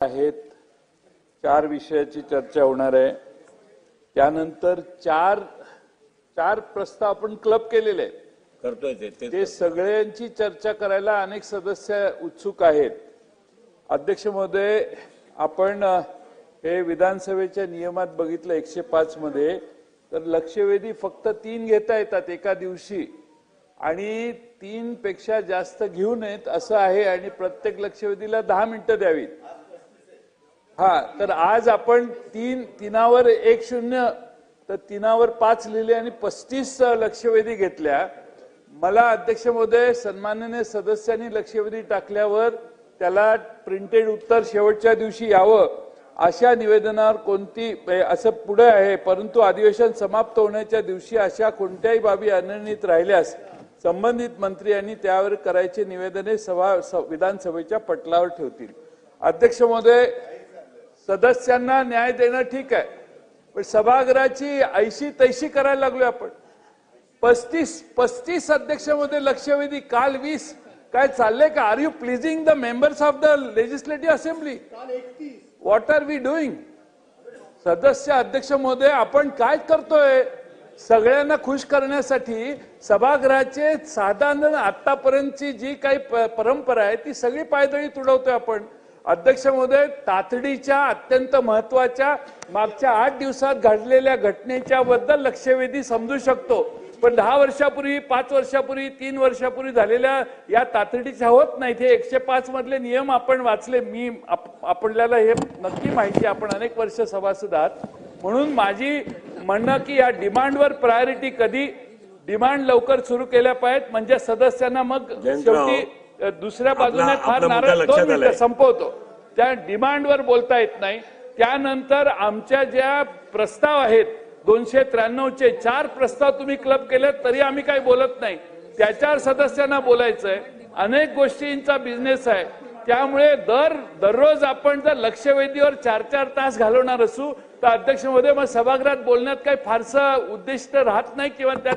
आहेत. चार विषयाची चर्चा होणार आहे. त्यानंतर चार चार प्रस्ताव आपण क्लब केलेले आहेत. करतोय ते ते ते सगळ्यांची चर्चा करायला अनेक सदस्य उत्सुक आहेत. अध्यक्ष महोदय आपण हे विधानसभेच्या नियमात बघितलं एकशे पाच मध्ये. तर लक्षवेधी फक्त तीन घेता येतात एका दिवशी. आणि तीन पेक्षा जास्त घेऊ नयेत असं आहे आणि प्रत्येक लक्षवेधीला दहा मिनिटं द्यावीत. हा तर आज आपण तीन तीनावर एक शून्य तर तीनावर पाच लिहिले आणि पस्तीस लक्षवेधी घेतल्या. मला अध्यक्ष महोदय सन्माननीय सदस्यांनी लक्षवेधी टाकल्यावर त्याला प्रिंटेड उत्तर शेवटच्या दिवशी यावं अशा निवेदनावर कोणती असं पुढे आहे परंतु अधिवेशन समाप्त होण्याच्या दिवशी अशा कोणत्याही बाबी अनिर्णित राहिल्यास संबंधित मंत्री यांनी त्यावर करायचे निवेदने सभा स- विधानसभेच्या पटलावर ठेवतील. अध्यक्ष महोदय सदस्यांना न्याय देणं ठीक आहे. पण सभागृहाची ऐशी तैशी करायला लागलोय आपण. पस्तीस पस्तीस अध्यक्षामध्ये लक्षवेधी काल वीस. काय चाललंय का? Are you pleasing the members of the legislative assembly what are we doing सदस्य अध्यक्ष महोदय आपण काय करतोय? सगळ्यांना खुश करण्यासाठी सभागृहाचे साधारण आतापर्यंतची जी काही परंपरा आहे ती सगळी पायदळी तुडवतोय आपण. अध्यक्ष महोदय तातडीच्या अत्यंत महत्त्वाच्या मागच्या आठ दिवसात घडलेल्या घटनेच्या बद्दल लक्षवेधी समजू शकतो. पण दहा वर्षापूर्वी पाच वर्षापूर्वी तीन वर्षापूर्वी झालेल्या या तातडीच्या होत नाहीत हे एकशे पाच मधले नियम आपण वाचले. मी आप- आपल्याला हे नक्की माहिती. आपण अनेक वर्ष सभासद आहात. म्हणून माझी म्हणणं की या डिमांडवर प्रायोरिटी कधी डिमांड लवकर सुरू केल्या पाहिजेत. म्हणजे सदस्यांना मग शेवटी दुसऱ्या बाजूने फार नाराज दोन मिनिटं. संपवतो. त्या डिमांडवर बोलता येत नाही. त्यानंतर आमच्या ज्या प्रस्ताव आहेत दोनशे त्र्याण्णवचे चार प्रस्ताव तुम्ही क्लब केले तरी आम्ही काही बोलत नाही. त्याच्यावर सदस्यांना बोलायचंय. अनेक गोष्टींचा बिझनेस आहे. त्यामुळे दर दररोज आपण जर लक्षवेधीवर चार चार तास घालवणार असू तर अध्यक्ष महोदय मग सभागृहात बोलण्यात काही फारसं उद्दिष्ट राहत नाही किंवा त्यात